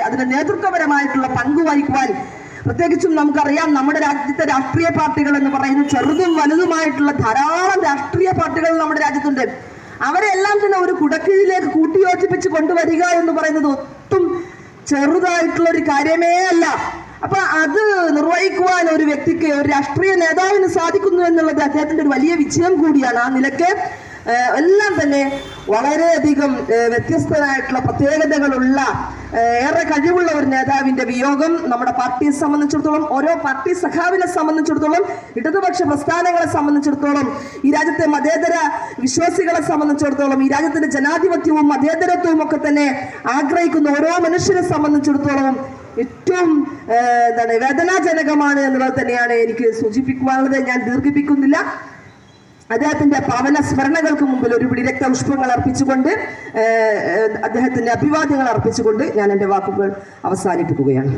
അതിന്റെ നേതൃത്വപരമായിട്ടുള്ള പങ്ക് വഹിക്കുവാൻ പ്രത്യേകിച്ചും നമുക്കറിയാം നമ്മുടെ രാജ്യത്തെ രാഷ്ട്രീയ പാർട്ടികൾ എന്ന് പറയുന്ന ചെറുതും വലുതുമായിട്ടുള്ള ധാരാളം രാഷ്ട്രീയ പാർട്ടികൾ നമ്മുടെ രാജ്യത്തുണ്ട്. അവരെല്ലാം തന്നെ ഒരു കുടക്കീഴിലേക്ക് കൂട്ടിയോജിപ്പിച്ച് കൊണ്ടുവരിക എന്ന് പറയുന്നത് ഒട്ടും ചെറുതായിട്ടുള്ള ഒരു കാര്യമേ അല്ല. അപ്പൊ അത് നിർവഹിക്കുവാൻ ഒരു വ്യക്തിക്ക് ഒരു രാഷ്ട്രീയ നേതാവിന് സാധിക്കുന്നു എന്നുള്ളത് അദ്ദേഹത്തിന്റെ ഒരു വലിയ വിജയം കൂടിയാണ്. ആ നിലയ്ക്ക് ഏഹ്, എല്ലാം തന്നെ വളരെയധികം വ്യത്യസ്തമായിട്ടുള്ള പ്രത്യേകതകളുള്ള ഏറെ കഴിവുള്ള ഒരു നേതാവിന്റെ വിയോഗം നമ്മുടെ പാർട്ടിയെ സംബന്ധിച്ചിടത്തോളം ഓരോ പാർട്ടി സഖാവിനെ സംബന്ധിച്ചിടത്തോളം ഇടതുപക്ഷ പ്രസ്ഥാനങ്ങളെ സംബന്ധിച്ചിടത്തോളം ഈ രാജ്യത്തെ മതേതര വിശ്വാസികളെ സംബന്ധിച്ചിടത്തോളം ഈ രാജ്യത്തിന്റെ ജനാധിപത്യവും മതേതരത്വവും ഒക്കെ തന്നെ ആഗ്രഹിക്കുന്ന ഓരോ മനുഷ്യരെ സംബന്ധിച്ചിടത്തോളം ഏറ്റവും എന്താണ് വേദനാജനകമാണ് എന്നുള്ളത് തന്നെയാണ് എനിക്ക് സൂചിപ്പിക്കുവാനുള്ളത്. ഞാൻ ദീർഘിപ്പിക്കുന്നില്ല. അദ്ദേഹത്തിന്റെ പാവന സ്മരണകൾക്ക് മുമ്പിൽ ഒരു പിടി രക്തപുഷ്പങ്ങൾ അർപ്പിച്ചുകൊണ്ട് അദ്ദേഹത്തിന്റെ അഭിവാദ്യങ്ങൾ അർപ്പിച്ചുകൊണ്ട് ഞാൻ എന്റെ വാക്കുകൾ അവസാനിപ്പിക്കുകയാണ്.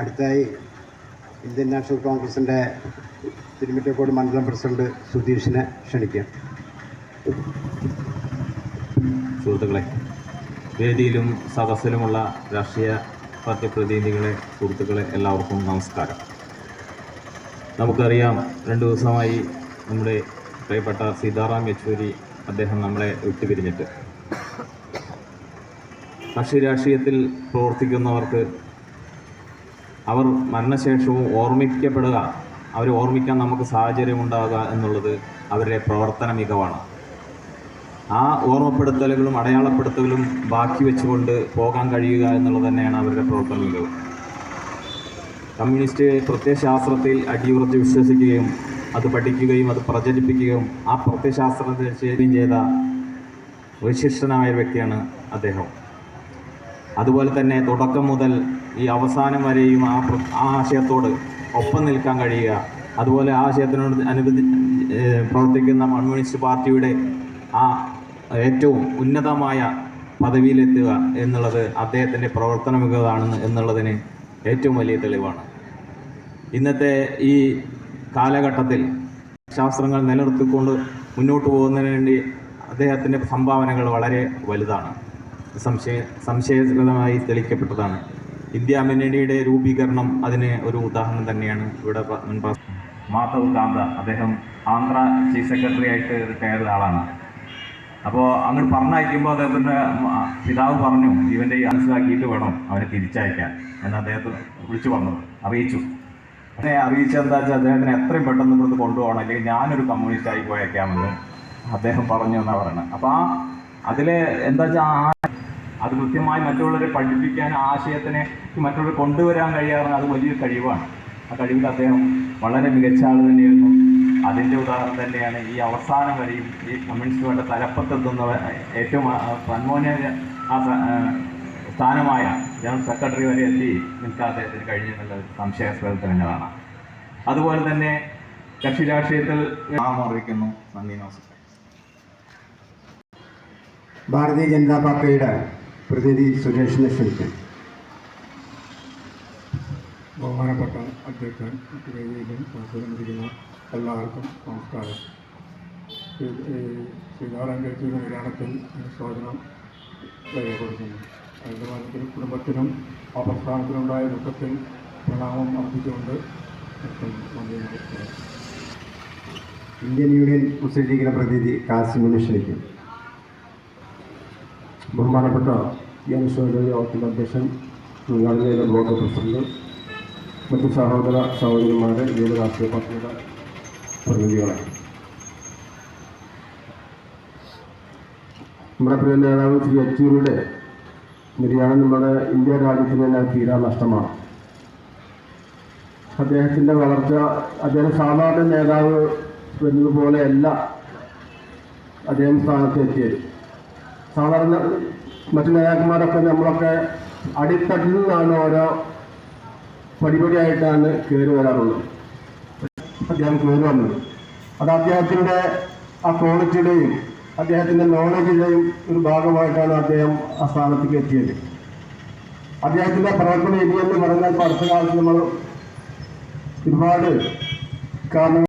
അടുത്തായി ഇന്ത്യൻ നാഷണൽ കോൺഗ്രസിന്റെ തിരുമിറ്റക്കോട് മണ്ഡലം പ്രസിഡന്റ് സുധീഷിനെ ക്ഷണിക്കാം. സുഹൃത്തുക്കളെ വേദിയിലും സദസ്സിലുമുള്ള രാഷ്ട്രീയ പാർട്ടി പ്രതിനിധികളെ സുഹൃത്തുക്കളെ എല്ലാവർക്കും നമസ്കാരം. നമുക്കറിയാം രണ്ടു ദിവസമായി നമ്മുടെ പ്രിയപ്പെട്ട സീതാറാം യെച്ചൂരി അദ്ദേഹം നമ്മളെ വിട്ടുപിരിഞ്ഞിട്ട്. കക്ഷി രാഷ്ട്രീയത്തിൽ പ്രവർത്തിക്കുന്നവർക്ക് അവർ മരണശേഷവും ഓർമ്മിക്കപ്പെടുക അവരെ ഓർമ്മിക്കാൻ നമുക്ക് സാഹചര്യം ഉണ്ടാകുക എന്നുള്ളത് അവരുടെ പ്രവർത്തന മികവാണ്. ആ ഓർമ്മപ്പെടുത്തലുകളും അടയാളപ്പെടുത്തലുകളും ബാക്കി വെച്ചുകൊണ്ട് പോകാൻ കഴിയുക എന്നുള്ളത് തന്നെയാണ് അവരുടെ പ്രവർത്തന മികവ്. കമ്മ്യൂണിസ്റ്റ് പ്രത്യയശാസ്ത്രത്തിൽ അടിയുറച്ച് വിശ്വസിക്കുകയും അത് പഠിക്കുകയും അത് പ്രചരിപ്പിക്കുകയും ആ പ്രത്യയശാസ്ത്രത്തെ ചെയ്യുകയും ചെയ്ത വിശിഷ്ടനായ വ്യക്തിയാണ് അദ്ദേഹം. അതുപോലെ തന്നെ തുടക്കം മുതൽ ഈ അവസാനം വരെയും ആ ആശയത്തോട് ഒപ്പം നിൽക്കാൻ കഴിയുക. അതുപോലെ ആ ആശയത്തിനോട് അനുബന്ധി പ്രവർത്തിക്കുന്ന കമ്മ്യൂണിസ്റ്റ് പാർട്ടിയുടെ ആ ഏറ്റവും ഉന്നതമായ പദവിയിലെത്തുക എന്നുള്ളത് അദ്ദേഹത്തിന്റെ പ്രവർത്തന മികവാണെന്ന് എന്നുള്ളതിന് ഏറ്റവും വലിയ തെളിവാണ്. ഇന്നത്തെ ഈ കാലഘട്ടത്തിൽ ശാസ്ത്രങ്ങൾ നിലനിർത്തിക്കൊണ്ട് മുന്നോട്ട് പോകുന്നതിന് വേണ്ടി അദ്ദേഹത്തിന്റെ സംഭാവനകൾ വളരെ വലുതാണ്. സംശയ സംശയകരമായി തെളിയിക്കപ്പെട്ടതാണ്. ഇന്ത്യ മുന്നണിയുടെ രൂപീകരണം അതിന് ഒരു ഉദാഹരണം തന്നെയാണ് ഇവിടെ മുൻപാ. മുൻ മാധവ് കാന്ത അദ്ദേഹം ആന്ധ്ര ചീഫ് സെക്രട്ടറി ആയിട്ട് റിട്ടയർഡ് ആളാണ്. അപ്പോൾ അങ്ങോട്ട് പറഞ്ഞയക്കുമ്പോൾ അദ്ദേഹത്തിന്റെ പിതാവ് പറഞ്ഞു ഇവന്റെ ഈ മനസ്സിലാക്കിയിട്ട് വേണം അവനെ തിരിച്ചയക്കാൻ. എന്ന് അദ്ദേഹത്തെ വിളിച്ചു പറഞ്ഞത് അറിയിച്ചു. അങ്ങനെ അറിയിച്ചത് എന്താ വെച്ചാൽ അദ്ദേഹത്തിന് എത്രയും പെട്ടെന്ന് ഇവിടുന്ന് കൊണ്ടുപോകണം അല്ലെങ്കിൽ ഞാനൊരു കമ്മ്യൂണിസ്റ്റായി പോയേക്കാമെന്ന് അദ്ദേഹം പറഞ്ഞു എന്നാണ് പറയുന്നത് അപ്പോൾ ആ അതിൽ എന്താ വെച്ചാൽ ആ അത് കൃത്യമായി മറ്റുള്ളവരെ പഠിപ്പിക്കാൻ ആശയത്തിനെ മറ്റുള്ളവർ കൊണ്ടുവരാൻ കഴിയാറുണ്ട് അത് വലിയൊരു കഴിവാണ്. ആ കഴിവിൽ അദ്ദേഹം വളരെ മികച്ച ആൾ തന്നെയായിരുന്നു. അതിന്റെ ഉദാഹരണം തന്നെയാണ് ഈ അവസാനം വരെയും ഈ കമ്മ്യൂണിസ്റ്റ് വേണ്ട തലപ്പത്തെത്തുന്ന ഏറ്റവും പന്മോന ആ സ്ഥാനമായ ജനറൽ സെക്രട്ടറി വരെ എത്തി നിൽക്കാൻ അദ്ദേഹത്തിന് കഴിഞ്ഞു സംശയാസ്പദം തന്നെയാണ്. അതുപോലെ തന്നെ കക്ഷി രാഷ്ട്രീയത്തിൽ നാം അറിയിക്കുന്നു നന്ദി നമസ്കാരം. ഭാരതീയ ജനതാ പാർട്ടിയുടെ പ്രതിനിധി സുരേഷിനെ ക്ഷണിക്കാം ബഹുമാനപ്പെട്ട അധ്യക്ഷൻ പ്രതിനിധിയിലും വേദിയിലും എല്ലാവർക്കും നമസ്കാരം. സീതാറാം ചേച്ചിയുടെ നിര്യാണത്തിൽ അനുശോചനം രേഖപ്പെടുത്തുന്നു. മരണത്തിൽ കുടുംബത്തിനും ആ പ്രസ്ഥാനത്തിനുണ്ടായ ദുഃഖത്തിൽ പ്രണാമം അർപ്പിച്ചുകൊണ്ട് ഇന്ത്യൻ യൂണിയൻ മുസ്ലിം ലീഗിന്റെ പ്രതിനിധി കാസിമിനെ ക്ഷണിക്കും ബഹുമാനപ്പെട്ട ഈ അനുശോചന യോഗത്തിന്റെ അധ്യക്ഷൻ ബ്ലോക്ക് പ്രസിഡന്റ് മറ്റ് സഹോദര സഹോദരിമാരെ വിവിധ രാഷ്ട്രീയ പാർട്ടിയുടെ പ്രതിനിധികളെ നമ്മുടെ പ്രിയ നേതാവ് ശ്രീ യെച്ചൂരിയുടെ നിര്യാണം നമ്മുടെ ഇന്ത്യ രാജ്യത്തിന് തന്നെ തീരാ നഷ്ടമാണ്. അദ്ദേഹത്തിന്റെ വളർച്ച അദ്ദേഹം സാധാരണ നേതാവ് പോലെയല്ല അദ്ദേഹം സ്ഥാനത്ത് എത്തിയത് സാധാരണ മറ്റു നേതാക്കന്മാരൊക്കെ നമ്മളൊക്കെ അടിത്തട്ടിൽ നിന്നാണ് ഓരോ പടിപടിയായിട്ടാണ് കയറി വരാറുള്ളത്. അദ്ദേഹം കയറി വന്നത് അത് അദ്ദേഹത്തിന്റെ ആ ക്വാളിറ്റിയുടെയും അദ്ദേഹത്തിന്റെ നോളജിന്റെയും ഒരു ഭാഗമായിട്ടാണ് അദ്ദേഹം ആ സ്ഥാനത്തേക്ക് എത്തിയത്. അദ്ദേഹത്തിന്റെ പ്രവർത്തന രീതി എന്ന് പറഞ്ഞാൽ അടുത്ത കാലത്ത് നമ്മൾ ഒരുപാട് കാരണങ്ങൾ